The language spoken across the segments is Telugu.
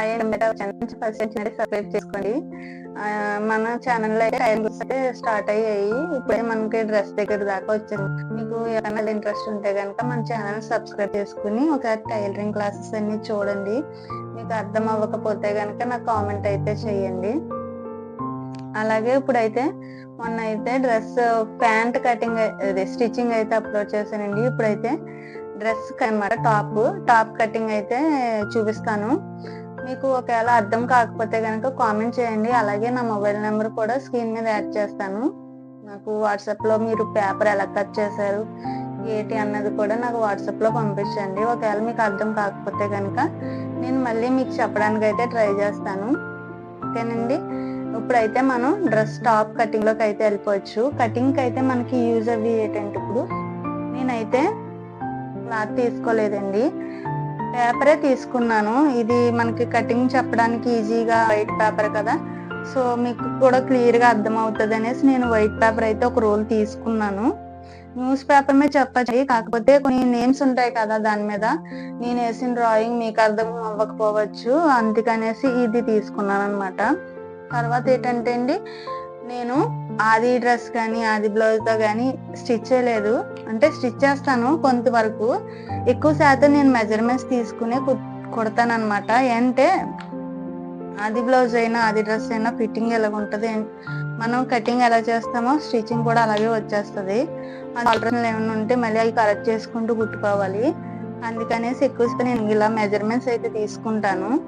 సబ్స్క్రైబ్ చేసుకోండి. మన ఛానల్ అయితే టైమింగ్స్ అయితే స్టార్ట్ అయ్యాయి. ఇప్పుడే మనకి డ్రెస్ దగ్గర దాకా వచ్చింది మీకు ఏమైనా ఇంట్రెస్ట్ ఉంటే కనుక మన ఛానల్ సబ్స్క్రైబ్ చేసుకుని ఒక టైలరింగ్ క్లాసెస్ అన్ని చూడండి. మీకు అర్థం అవ్వకపోతే కనుక నాకు కామెంట్ అయితే చేయండి. అలాగే ఇప్పుడైతే మొన్న అయితే డ్రెస్ ప్యాంట్ కటింగ్ అదే స్టిచ్చింగ్ అయితే అప్లోడ్ చేశానండి. ఇప్పుడైతే డ్రెస్ అనమాట టాప్ టాప్ కటింగ్ అయితే చూపిస్తాను. మీకు ఒకవేళ అర్థం కాకపోతే కనుక కామెంట్ చేయండి. అలాగే నా మొబైల్ నెంబర్ కూడా స్క్రీన్ మీద యాడ్ చేస్తాను. నాకు వాట్సాప్లో మీరు పేపర్ ఎలా కట్ చేశారు ఏంటి అన్నది కూడా నాకు వాట్సాప్లో పంపించండి. ఒకవేళ మీకు అర్థం కాకపోతే కనుక నేను మళ్ళీ మీకు చెప్పడానికి అయితే ట్రై చేస్తాను. ఓకేనండి? ఇప్పుడైతే మనం డ్రెస్ టాప్ కటింగ్లోకి అయితే వెళ్ళిపోవచ్చు. కటింగ్ అయితే మనకి యూజ్ అవి ఏంటంటే ఇప్పుడు నేనైతే క్లాత్ తీసుకోలేదండి. పేపరే తీసుకున్నాను. ఇది మనకి కటింగ్ చెప్పడానికి ఈజీగా వైట్ పేపర్ కదా. సో మీకు కూడా క్లియర్గా అర్థం అవుతుంది అనేసి నేను వైట్ పేపర్ అయితే ఒక రోల్ తీసుకున్నాను. న్యూస్ పేపర్ మీద చెప్పచ్చు. కాకపోతే కొన్ని నేమ్స్ ఉంటాయి కదా దాని మీద. నేను వేసిన డ్రాయింగ్ మీకు అర్థం అవ్వకపోవచ్చు. అందుకనేసి ఇది తీసుకున్నాను అనమాట తర్వాత ఏంటంటే అండి నేను ఆది డ్రెస్ కానీ ఆది బ్లౌజ్తో కానీ స్టిచ్ చేయలేదు. అంటే స్టిచ్ చేస్తాను కొంతవరకు. ఎక్కువ శాతం నేను మెజర్మెంట్స్ తీసుకునే కుడతాను అనమాట అంటే ఆది బ్లౌజ్ అయినా ఆది డ్రెస్ అయినా ఫిట్టింగ్ ఎలా ఉంటుంది? మనం కటింగ్ ఎలా చేస్తామో స్టిచ్చింగ్ కూడా అలాగే వచ్చేస్తుంది. ఆల్టర్నేట్ ఏమైనా ఉంటే మళ్ళీ అవి కరెక్ట్ చేసుకుంటూ కుట్టుకోవాలి. అందుకనేసి ఎక్కువ నేను ఇలా మెజర్మెంట్స్ అయితే తీసుకుంటాను.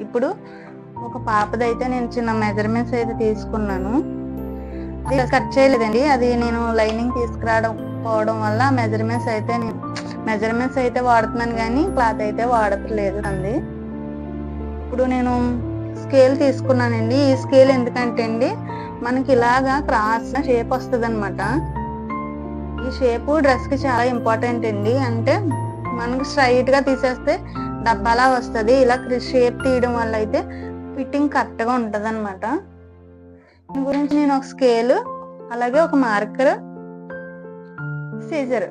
ఇప్పుడు ఒక పాపదైతే నేను చిన్న మెజర్మెంట్స్ అయితే తీసుకున్నాను. అది కట్ చేయలేదండి. అది నేను లైనింగ్ తీసుకురావడం పోవడం వల్ల మెజర్మెంట్స్ అయితే నేను మెజర్మెంట్స్ అయితే వాడుతున్నాను కానీ క్లాత్ అయితే వాడట్లేదు అండి. ఇప్పుడు నేను స్కేల్ తీసుకున్నానండి. ఈ స్కేల్ ఎందుకంటే అండి మనకి ఇలాగా క్రాస్ షేప్ వస్తుంది అనమాట ఈ షేపు డ్రెస్కి చాలా ఇంపార్టెంట్ అండి. అంటే మనకు స్ట్రైట్గా తీసేస్తే డబ్బాలా వస్తుంది. ఇలా షేప్ తీయడం వల్ల అయితే ఫిట్టింగ్ కరెక్ట్గా ఉంటది అనమాట దాని గురించి నేను ఒక స్కేల్ అలాగే ఒక మార్కర్ సీజర్.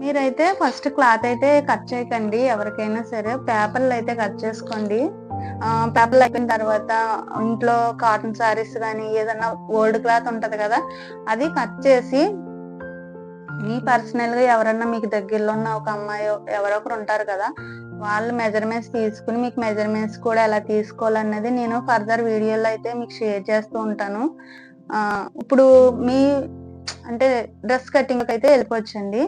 మీరైతే ఫస్ట్ క్లాత్ అయితే కట్ చేయకండి ఎవరికైనా సరే. పేపర్లు అయితే కట్ చేసుకోండి. పేపర్లు అయిపోయిన తర్వాత ఇంట్లో కాటన్ శారీస్ కానీ ఏదైనా ఓల్డ్ క్లాత్ ఉంటది కదా అది కట్ చేసి మీ పర్సనల్గా ఎవరన్నా మీకు దగ్గరలో ఉన్న ఒక అమ్మాయి ఎవరో ఒకరు ఉంటారు కదా వాళ్ళ మెజర్మెంట్స్ తీసుకుని మీకు మెజర్మెంట్స్ కూడా ఎలా తీసుకోవాలన్నది నేను ఫర్దర్ వీడియోలో అయితే మీకు షేర్ చేస్తూ ఉంటాను. ఇప్పుడు మీ అంటే డ్రెస్ కటింగ్ అయితే వెళ్ళిపోవచ్చండి.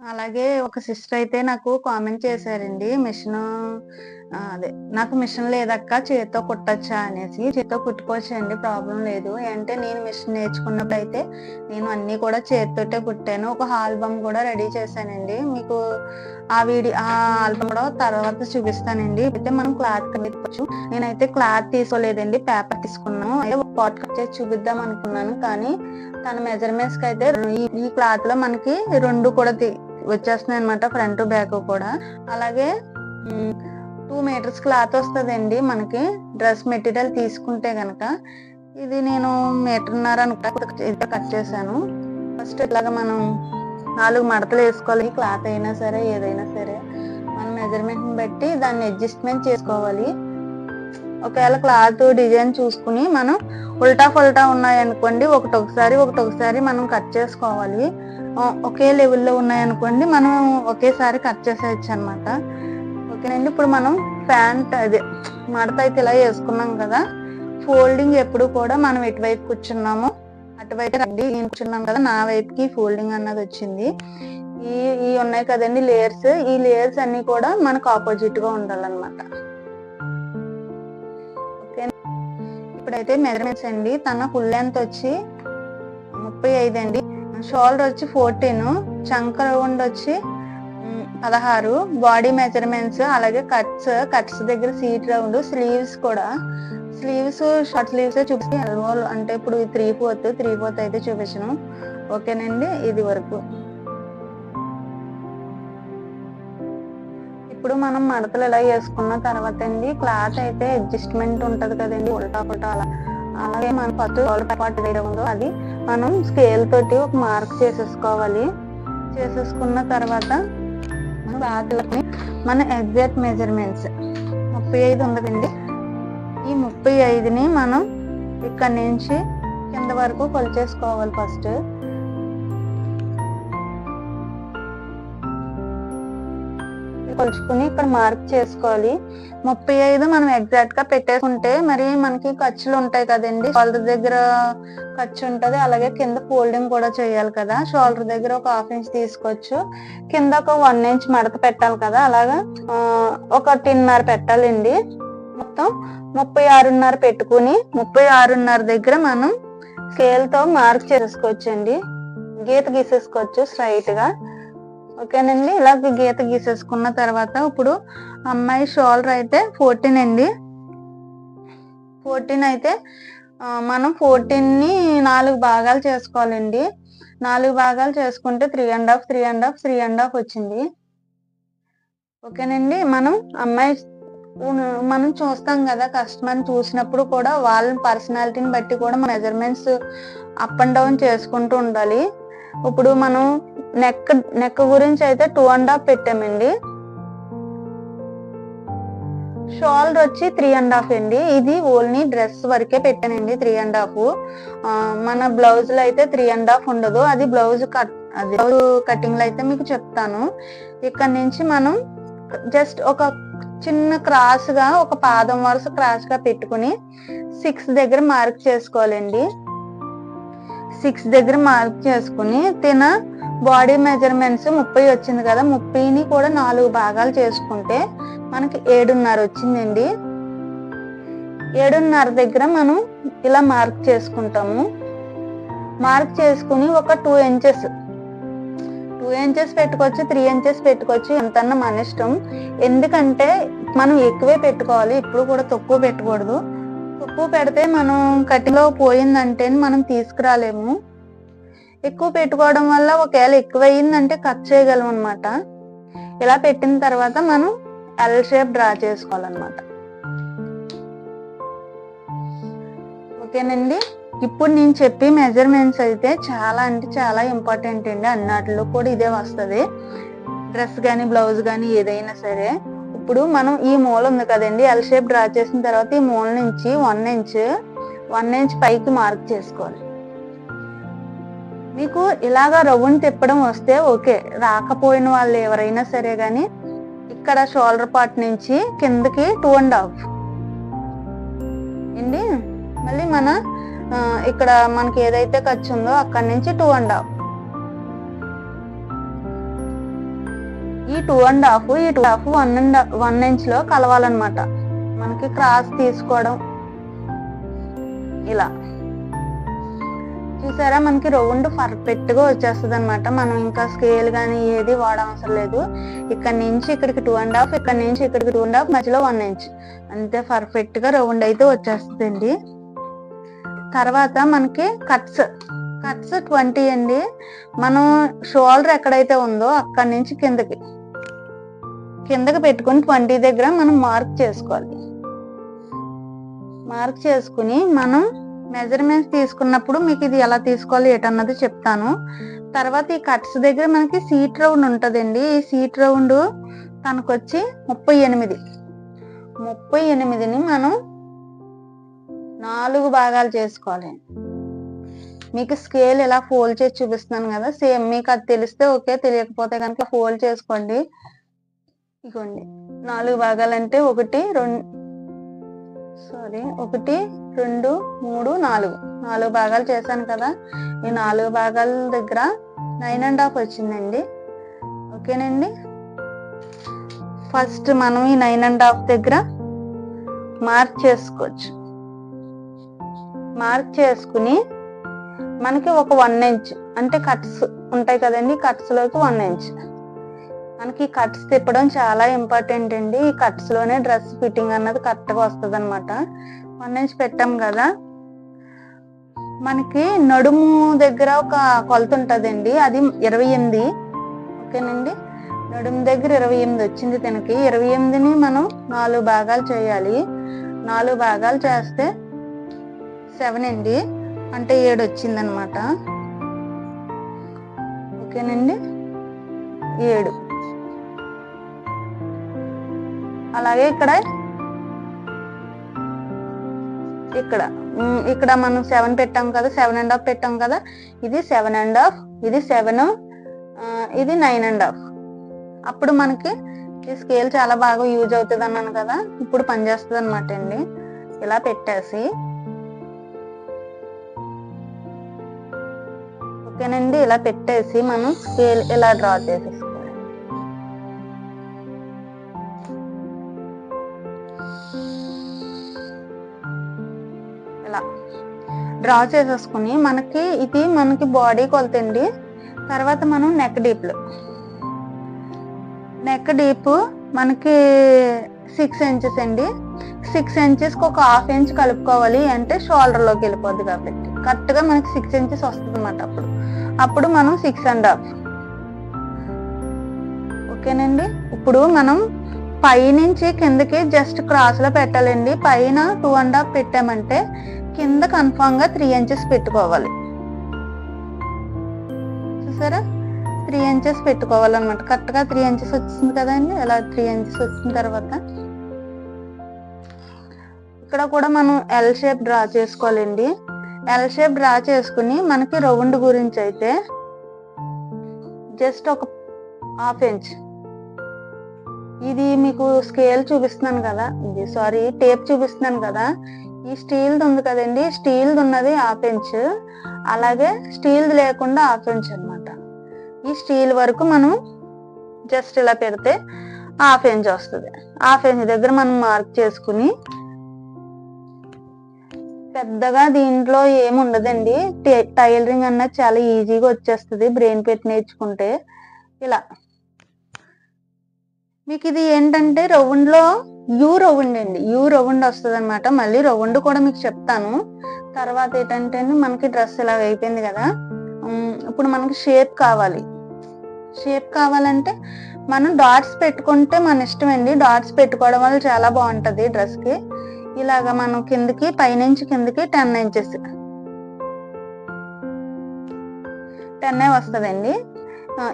అలాగే ఒక సిస్టర్ అయితే నాకు కామెంట్ చేశారండి. మిషన్ అదే. నాకు మిషన్ లేదక్క చేత్తో కుట్టచ్చా అనేసి. చేత్తో కుట్టుకోవచ్చండి ప్రాబ్లం లేదు. అంటే నేను మిషన్ నేర్చుకున్నప్పుడు అయితే నేను అన్ని కూడా చేతితోటే కుట్టాను. ఒక ఆల్బమ్ కూడా రెడీ చేశానండి. మీకు ఆ వీడియో ఆ ఆల్బమ్ కూడా తర్వాత చూపిస్తానండి. అయితే మనం క్లాత్ కనిపించవచ్చు నేనైతే క్లాత్ తీసుకోలేదండి పేపర్ తీసుకున్నాను. అయితే ఒక పాట్ కట్ చేసి చూపిద్దాం అనుకున్నాను. కానీ తన మెజర్మెంట్స్కి అయితే ఈ- క్లాత్లో మనకి రెండు కూడా తీ- వచ్చేస్తున్నాయి అనమాట ఫ్రంట్ బ్యాక్ కూడా. అలాగే టూ మీటర్స్ క్లాత్ వస్తుందండి మనకి. డ్రెస్ మెటీరియల్ తీసుకుంటే గనక ఇది నేను మీటర్న్నర అనుకుంటా. కట్ చేశాను. ఫస్ట్ ఇట్లాగా మనం నాలుగు మడతలు వేసుకోవాలి. క్లాత్ అయినా సరే ఏదైనా సరే. మన మెజర్మెంట్ బట్టి దాన్ని అడ్జస్ట్మెంట్ చేసుకోవాలి. ఒకవేళ క్లాత్ డిజైన్ చూసుకుని మనం ఉల్టా ఫుల్టా ఉన్నాయనుకోండి ఒకటి ఒకసారి ఒకటి ఒకసారి మనం కట్ చేసుకోవాలి. ఒకే లెవెల్లో ఉన్నాయనుకోండి మనం ఒకేసారి కట్ చేసేయచ్చు అనమాట ఓకేనండి ఇప్పుడు మనం ప్యాంట్ అదే మడత అయితే ఇలా వేసుకున్నాం కదా. ఫోల్డింగ్ ఎప్పుడు కూడా మనం ఎటువైపు కూర్చున్నామో. అటువైపు రండి నేను కూర్చున్నాం కదా నా వైపుకి ఫోల్డింగ్ అన్నది వచ్చింది. ఈ ఈ ఉన్నాయి కదండి లేయర్స్. ఈ లేయర్స్ అన్ని కూడా మనకు ఆపోజిట్గా ఉండాలన్నమాట. ఓకే. ఇప్పుడైతే మెజర్మెంట్స్ అండి. తన ఫుల్ లెంత్ వచ్చి ముప్పై ఐదు అండి. షోల్డర్ వచ్చి ఫోర్టీన్ చంక రౌండ్ వచ్చి పదహారు బాడీ మెజర్మెంట్స్ అలాగే కట్స్ కట్స్ దగ్గర సీట్ రౌండ్ స్లీవ్స్ కూడా. స్లీవ్స్ షార్ట్ స్లీవ్స్ చూపి రోల్ అంటే ఇప్పుడు త్రీ ఫోర్త్ త్రీ ఫోర్త్ అయితే చూపించను. ఓకేనండి ఇది వరకు. ఇప్పుడు మనం మడతలు ఇలా వేసుకున్న తర్వాత అండి క్లాత్ అయితే అడ్జస్ట్మెంట్ ఉంటది కదండి ఉల్టా పుల్టా అలా. అలాగే మనం ఫస్ట్ పార్ట్ దగ్గర ఉందో అది మనం స్కేల్ తోటి ఒక మార్క్ చేసేసుకోవాలి. చేసేసుకున్న తర్వాత మనం బాగా మన ఎగ్జాక్ట్ మెజర్మెంట్స్ ముప్పై ఐదు ఉంది కదండి ఈ ముప్పై ఐదుని మనం ఇక్కడ నుంచి కింద వరకు కొలిచేసుకోవాలి ఫస్ట్. కొలుచుకుని ఇక్కడ మార్క్ చేసుకోవాలి. ముప్పై ఐదు మనం ఎగ్జాక్ట్గా పెట్టేసుకుంటే మరి మనకి ఖర్చులు ఉంటాయి కదండి. షోల్డర్ దగ్గర ఖర్చు ఉంటది. అలాగే కింద ఫోల్డింగ్ కూడా చేయాలి కదా. షోల్డర్ దగ్గర ఒక హాఫ్ ఇంచ్ తీసుకోవచ్చు. కింద ఒక వన్ ఇంచ్ మడత పెట్టాలి కదా. అలాగా ఒక టిన్నర పెట్టాలండి. మొత్తం ముప్పై ఆరున్నర పెట్టుకుని ముప్పై ఆరున్నర దగ్గర మనం స్కేల్తో మార్క్ చేసుకోవచ్చండి. గీత గీసేసుకోవచ్చు స్ట్రైట్గా. ఓకేనండి. ఇలా గీత గీసేసుకున్న తర్వాత ఇప్పుడు అమ్మాయి షోల్డర్ అయితే ఫోర్టీన్ అండి. ఫోర్టీన్ అయితే మనం ఫోర్టీన్ని నాలుగు భాగాలు చేసుకోవాలండి. నాలుగు భాగాలు చేసుకుంటే three and half three and half three and half వచ్చింది. ఓకేనండి. మనం అమ్మాయి మనం చూస్తాం కదా కస్టమర్ చూసినప్పుడు కూడా వాళ్ళ పర్సనాలిటీని బట్టి కూడా మెజర్మెంట్స్ అప్ అండ్ డౌన్ చేసుకుంటూ ఉండాలి. ఇప్పుడు మనం నెక్ నెక్ గురించి అయితే టూ అండ్ హాఫ్ పెట్టామండి. షోల్డర్ వచ్చి త్రీ అండ్ హాఫ్ అండి. ఇది ఓన్లీ డ్రెస్ వరకే పెట్టానండి త్రీ అండ్ హాఫ్ మన బ్లౌజ్లో అయితే త్రీ అండ్ హాఫ్ ఉండదు. అది బ్లౌజ్ కట్ అది బ్లౌజ్ కటింగ్లో అయితే మీకు చెప్తాను. ఇక్కడ నుంచి మనం జస్ట్ ఒక చిన్న క్రాస్గా ఒక పాదం వరుస క్రాస్గా పెట్టుకుని సిక్స్ దగ్గర మార్క్ చేసుకోవాలండి. సిక్స్ దగ్గర మార్క్ చేసుకుని తిన బాడీ మెజర్మెంట్స్ ముప్పై వచ్చింది కదా ముప్పైని కూడా నాలుగు భాగాలు చేసుకుంటే మనకి ఏడున్నర వచ్చిందండి. ఏడున్నర దగ్గర మనం ఇలా మార్క్ చేసుకుంటాము. మార్క్ చేసుకుని ఒక టూ ఇంచెస్ టూ ఇంచెస్ పెట్టుకోవచ్చు త్రీ ఇంచెస్ పెట్టుకోవచ్చు ఎంతన్నా మన ఇష్టం. ఎందుకంటే మనం ఎక్కువే పెట్టుకోవాలి ఇప్పుడు కూడా తక్కువ పెట్టకూడదు. ఉప్పు పెడితే మనం కట్టిలో పోయిందంటే మనం తీసుకురాలేము. ఎక్కువ పెట్టుకోవడం వల్ల ఒకవేళ ఎక్కువ అయ్యిందంటే కట్ చేయగలం అనమాట ఇలా పెట్టిన తర్వాత మనం ఎల్ షేప్ డ్రా చేసుకోవాలన్నమాట. ఓకేనండి? ఇప్పుడు నేను చెప్పి మెజర్మెంట్స్ అయితే చాలా అంటే చాలా ఇంపార్టెంట్ అండి. అన్నట్లో కూడా ఇదే వస్తుంది. డ్రెస్ కానీ బ్లౌజ్ కానీ ఏదైనా సరే. ఇప్పుడు మనం ఈ మూల ఉంది కదండి ఎల్ షేప్ డ్రా చేసిన తర్వాత ఈ మూల నుంచి వన్ ఇంచ్ వన్ ఇంచ్ పైకి మార్క్ చేసుకోవాలి. మీకు ఇలాగా రవ్వుని తిప్పడం వస్తే ఓకే రాకపోయిన వాళ్ళు ఎవరైనా సరే కానీ ఇక్కడ షోల్డర్ పార్ట్ నుంచి కిందకి టూ అండ్ హాఫ్ అండి మళ్ళీ మన ఇక్కడ మనకి ఏదైతే ఖర్చు ఉందో అక్కడ నుంచి టూ అండ్ హాఫ్ ఈ టూ అండ్ హాఫ్ ఈ two half one and one ఇంచ్లో కలవాలన్నమాట. మనకి క్రాస్ తీసుకోవడం. ఇలా. చూసారా మనకి రౌండ్ పర్ఫెక్ట్గా వచ్చేస్తుంది అనమాట మనం ఇంకా స్కేల్ కానీ ఏది వాడవసరం లేదు. ఇక్కడ నుంచి ఇక్కడికి టూ అండ్ హాఫ్ ఇక్కడ నుంచి ఇక్కడికి టూ అండ్ హాఫ్ మధ్యలో వన్ ఇంచ్ అంతే పర్ఫెక్ట్గా రౌండ్ అయితే వచ్చేస్తుందండి. తర్వాత మనకి కట్స్ కట్స్ ట్వంటీ అండి. మనం షోల్డర్ ఎక్కడైతే ఉందో అక్కడి నుంచి కిందకి కిందకి పెట్టుకుని ట్వంటీ దగ్గర మనం మార్క్ చేసుకోవాలి. మార్క్ చేసుకుని మనం మెజర్మెంట్స్ తీసుకున్నప్పుడు మీకు ఇది ఎలా తీసుకోవాలి ఏటన్నది చెప్తాను. తర్వాత ఈ కట్స్ దగ్గర మనకి సీట్ రౌండ్ ఉంటుందండి. ఈ సీట్ రౌండ్ తనకొచ్చి ముప్పై ఎనిమిది. ముప్పై ఎనిమిదిని మనం నాలుగు భాగాలు చేసుకోవాలి. మీకు స్కేల్ ఇలా ఫోల్డ్ చేసి చూపిస్తున్నాను కదా సేమ్ మీకు అది తెలిస్తే ఓకే తెలియకపోతే కనుక ఫోల్డ్ చేసుకోండి. ఇగోండి నాలుగు భాగాలు అంటే ఒకటి రెండు సారీ ఒకటి రెండు మూడు నాలుగు. నాలుగు భాగాలు చేశాను కదా ఈ నాలుగు భాగాల దగ్గర నైన్ అండ్ హాఫ్ వచ్చిందండి. ఓకేనండి? ఫస్ట్ మనం ఈ నైన్ అండ్ హాఫ్ దగ్గర మార్క్ చేసుకోవచ్చు. మార్క్ చేసుకుని మనకి ఒక వన్ ఇంచ్ అంటే కట్స్ ఉంటాయి కదండి కట్స్లోకి వన్ ఇంచ్ మనకి కట్స్ తిప్పడం చాలా ఇంపార్టెంట్ అండి. ఈ కట్స్లోనే డ్రెస్ ఫిట్టింగ్ అన్నది కరెక్ట్గా వస్తుంది అనమాట వన్ ఇంచ్ పెట్టాం కదా. మనకి నడుము దగ్గర ఒక కొలత ఉంటదండి. అది ఇరవై ఎనిమిది. ఓకేనండి? నడుము దగ్గర ఇరవై ఎనిమిది వచ్చింది తనకి. ఇరవై ఎనిమిదిని మనం నాలుగు భాగాలు చేయాలి. నాలుగు భాగాలు చేస్తే సెవెన్ అండి. అంటే ఏడు వచ్చింది అనమాట ఓకేనండి? ఏడు. అలాగే ఇక్కడ? ఇక్కడ. ఇక్కడ మనం సెవెన్ పెట్టాం కదా సెవెన్ అండ్ హాఫ్ పెట్టాం కదా ఇది సెవెన్ అండ్ హాఫ్ ఇది సెవెన్ ఇది నైన్ అండ్ హాఫ్. అప్పుడు మనకి ఈ స్కేల్ చాలా బాగా యూజ్ అవుతుంది అన్నాను కదా ఇప్పుడు పనిచేస్తుంది అనమాట అండి. ఇలా పెట్టేసి ఓకేనండి ఇలా పెట్టేసి మనం స్కేల్ ఇలా డ్రా చేసేసుకోవాలి. ఇలా డ్రా చేసేసుకుని మనకి ఇది మనకి బాడీ కొలతండి. తర్వాత మనం నెక్ డీప్లు నెక్ డీప్ మనకి సిక్స్ ఇంచెస్ అండి. సిక్స్ ఇంచెస్కి ఒక హాఫ్ ఇంచ్ కలుపుకోవాలి అంటే షోల్డర్లోకి వెళ్ళిపోద్ది కాబట్టి. కరెక్ట్గా మనకి సిక్స్ ఇంచెస్ వస్తుంది అన్నమాట అప్పుడు. అప్పుడు మనం సిక్స్ అండ్ హాఫ్ ఓకేనండి? ఇప్పుడు మనం పైనుంచి కిందకి జస్ట్ క్రాస్లో పెట్టాలండి. పైన టూ అండ్ హాఫ్ పెట్టామంటే కింద కన్ఫామ్గా త్రీ ఇంచెస్ పెట్టుకోవాలి. చూసారా? త్రీ ఇంచెస్ పెట్టుకోవాలన్నమాట. కరెక్ట్గా త్రీ ఇంచెస్ వచ్చింది కదండి? అలా త్రీ ఇంచెస్ వచ్చిన తర్వాత ఇక్కడ కూడా మనం ఎల్ షేప్ డ్రా చేసుకోవాలండి. ఎల్ షేప్ డ్రా చేసుకుని మనకి రౌండ్ గురించి అయితే జస్ట్ ఒక హాఫ్ ఇంచ్ ఇది మీకు స్కేల్ చూపిస్తున్నాను కదా. ఇది సారీ టేప్ చూపిస్తున్నాను కదా. ఈ స్టీల్ది ఉంది కదండి. స్టీల్ది ఉన్నది హాఫ్ ఇంచ్ అలాగే స్టీల్ది లేకుండా హాఫ్ ఇంచ్ అనమాట ఈ స్టీల్ వరకు మనం జస్ట్ ఇలా పెడితే హాఫ్ ఇంచ్ వస్తుంది. హాఫ్ ఇంచ్ దగ్గర మనం మార్క్ చేసుకుని పెద్దగా దీంట్లో ఏముండదండి. టైలరింగ్ అన్నది చాలా ఈజీగా వచ్చేస్తుంది బ్రెయిన్ పెట్టి నేర్చుకుంటే. ఇలా. మీకు ఇది ఏంటంటే రౌండ్లో యూ రౌండ్ అండి. యూ రౌండ్ వస్తుంది అనమాట మళ్ళీ రౌండ్ కూడా మీకు చెప్తాను. తర్వాత ఏంటంటే మనకి డ్రెస్ ఇలా అయిపోయింది కదా. ఇప్పుడు మనకి షేప్ కావాలి. షేప్ కావాలంటే మనం డాట్స్ పెట్టుకుంటే మన ఇష్టం అండి. డాట్స్ పెట్టుకోవడం వల్ల చాలా బాగుంటది డ్రెస్కి ఇలాగా మనం కిందకి పైనుంచి కిందకి టెన్ ఇంచెస్ టెన్ వస్తుందండి.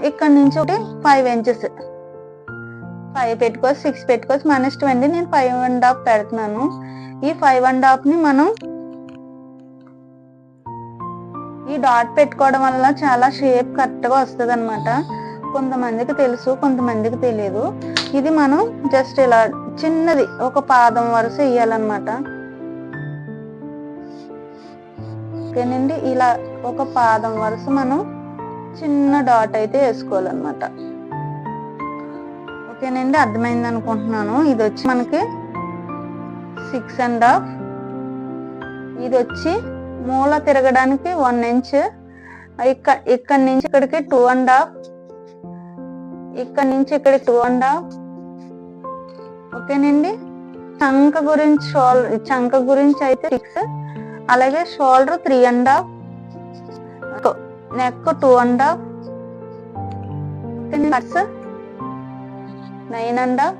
ఇక్కడ నుంచి ఒకటి ఫైవ్ ఇంచెస్ ఫైవ్ పెట్టుకోవచ్చు సిక్స్ పెట్టుకోవచ్చు మన ఇష్టం అండి నేను ఫైవ్ అండ్ హాఫ్ పెడుతున్నాను. ఈ ఫైవ్ అండ్ హాఫ్ని మనం ఈ డాట్ పెట్టుకోవడం వల్ల చాలా షేప్ కరెక్ట్గా వస్తుంది అనమాట కొంతమందికి తెలుసు కొంతమందికి తెలియదు ఇది మనం జస్ట్ ఇలా చిన్నది ఒక పాదం వరుస వేయాలన్నమాట ఓకేనండి ఇలా ఒక పాదం వరుస మనం చిన్న డాట్ అయితే వేసుకోవాలన్నమాట. ఓకేనండి అర్థమైంది అనుకుంటున్నాను. ఇది వచ్చి మనకి సిక్స్ అండ్ హాఫ్ ఇది వచ్చి మూల తిరగడానికి వన్ ఇంచ్ ఇక్కడ ఇక్కడ నుంచి ఇక్కడికి టూ అండ్ హాఫ్ ఇక్కడ నుంచి ఇక్కడికి టూ అండ్ హాఫ్ ఓకేనండి? చంక గురించి షోల్ చంక గురించి అయితే సిక్స్ అలాగే shoulder three and half neck two and half cuts nine and half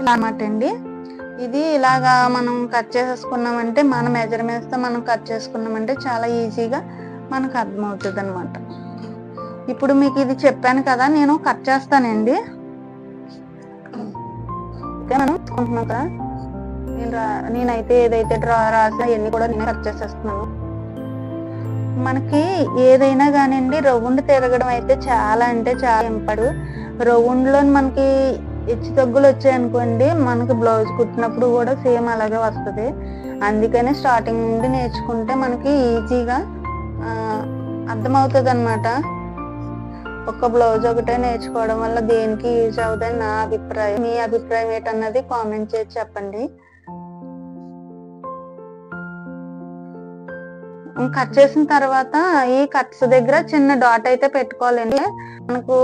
ఇలా అన్నమాట అండి. ఇది ఇలాగా మనం కట్ చేసేసుకున్నామంటే మన మెజర్మెంట్స్తో మనం కట్ చేసుకున్నామంటే చాలా ఈజీగా మనకు అర్థమవుతుంది అనమాట ఇప్పుడు మీకు ఇది చెప్పాను కదా నేను కట్ చేస్తానండి. ఓకే మనం కదా? నేను నేనైతే ఏదైతే డ్రా రాసినా ఇవన్నీ కూడా నేను కట్ చేసేస్తున్నాను. మనకి ఏదైనా కానివ్వండి రౌండ్ తిరగడం అయితే చాలా అంటే చాలా ఇంపడు. రౌండ్లో మనకి హెచ్చు తగ్గులు వచ్చాయనుకోండి మనకి బ్లౌజ్ కుట్టినప్పుడు కూడా సేమ్ అలాగే వస్తుంది. అందుకనే స్టార్టింగ్ నుండి నేర్చుకుంటే మనకి ఈజీగా అర్థమవుతుంది అనమాట ఒక్క బ్లౌజ్ ఒకటే నేర్చుకోవడం వల్ల దేనికి యూజ్ అవుతుంది నా అభిప్రాయం. మీ అభిప్రాయం ఏంటన్నది కామెంట్ చేసి చెప్పండి. కట్ చేసిన తర్వాత ఈ కట్స్ దగ్గర చిన్న డాట్ అయితే పెట్టుకోవాలండి. మనకు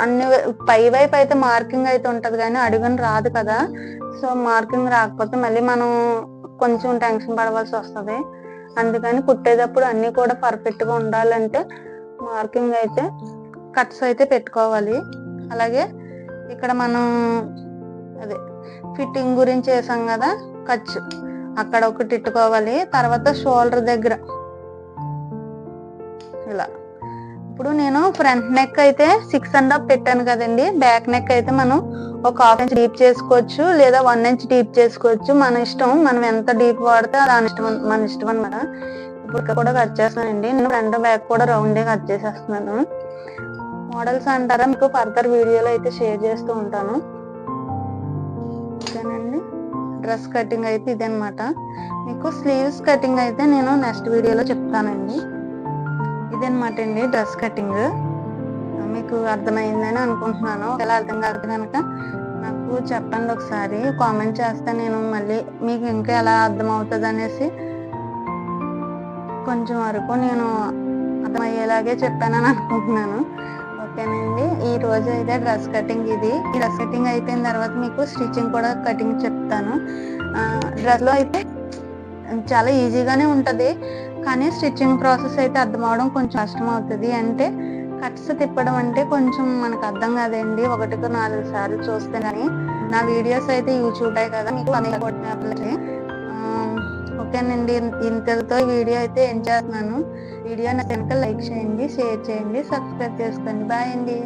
అన్ని పై వైపు అయితే మార్కింగ్ అయితే ఉంటది కానీ అడుగుని రాదు కదా. సో మార్కింగ్ రాకపోతే మళ్ళీ మనం కొంచెం టెన్షన్ పడవలసి వస్తుంది. అందుకని కుట్టేటప్పుడు అన్ని కూడా పర్ఫెక్ట్గా ఉండాలంటే మార్కింగ్ అయితే కట్స్ అయితే పెట్టుకోవాలి. అలాగే ఇక్కడ మనం అదే ఫిట్టింగ్ గురించి వేసాం కదా ఖర్చు అక్కడ ఒకటి ఇట్టుకోవాలి. తర్వాత షోల్డర్ దగ్గర. ఇలా. ఇప్పుడు నేను ఫ్రంట్ నెక్ అయితే సిక్స్ అండ్ హాఫ్ పెట్టాను కదండి. బ్యాక్ నెక్ అయితే మనం ఒక హాఫ్ ఇంచ్ డీప్ చేసుకోవచ్చు లేదా వన్ ఇంచ్ డీప్ చేసుకోవచ్చు. మన ఇష్టం మనం ఎంత డీప్ వాడితే దాని ఇష్టం మన ఇష్టం అనమాట ఇప్పుడు కూడా కట్ చేస్తానండి నేను ఫ్రంట్ బ్యాక్ కూడా రౌండే కట్ చేసేస్తున్నాను. మోడల్స్ అంటారా? మీకు ఫర్దర్ వీడియోలో అయితే షేర్ చేస్తూ ఉంటాను. ఓకేనండి. డ్రెస్ కటింగ్ అయితే ఇదనమాట మీకు స్లీవ్స్ కటింగ్ అయితే నేను నెక్స్ట్ వీడియోలో చెప్తానండి. ఇదనమాట అండి డ్రెస్ కటింగ్. మీకు అర్థమైందని అనుకుంటున్నాను. ఒకవేళ అర్థం కాదు కనుక నాకు చెప్పండి ఒకసారి. కామెంట్ చేస్తే నేను మళ్ళీ మీకు ఇంకా ఎలా అర్థం అవుతుంది అనేసి కొంచెం వరకు నేను అర్థమయ్యేలాగే చెప్పానని అనుకుంటున్నాను. ఓకేనండి ఈ రోజు అయితే డ్రెస్ కటింగ్ ఇది. ఈ డ్రెస్ కటింగ్ అయిపోయిన తర్వాత మీకు స్టిచ్చింగ్ కూడా కటింగ్ చెప్తాను. డ్రెస్లో అయితే చాలా ఈజీగానే ఉంటది. కానీ స్టిచ్చింగ్ ప్రాసెస్ అయితే అర్థం అవడం కొంచెం కష్టం అవుతుంది అంటే కట్స్ తిప్పడం అంటే కొంచెం మనకు అర్థం కాదండి. ఒకటికి నాలుగు సార్లు చూస్తే కానీ నా వీడియోస్ అయితే యూట్యూబ్ కదా. మీకు అన్ని ఓకేనండి. ఇంతటితో ఈ వీడియో అయితే ఏం చేస్తున్నాను. వీడియో నాకు లైక్ చేయండి షేర్ చేయండి సబ్స్క్రైబ్ చేసుకోండి. బాయ్ అండి.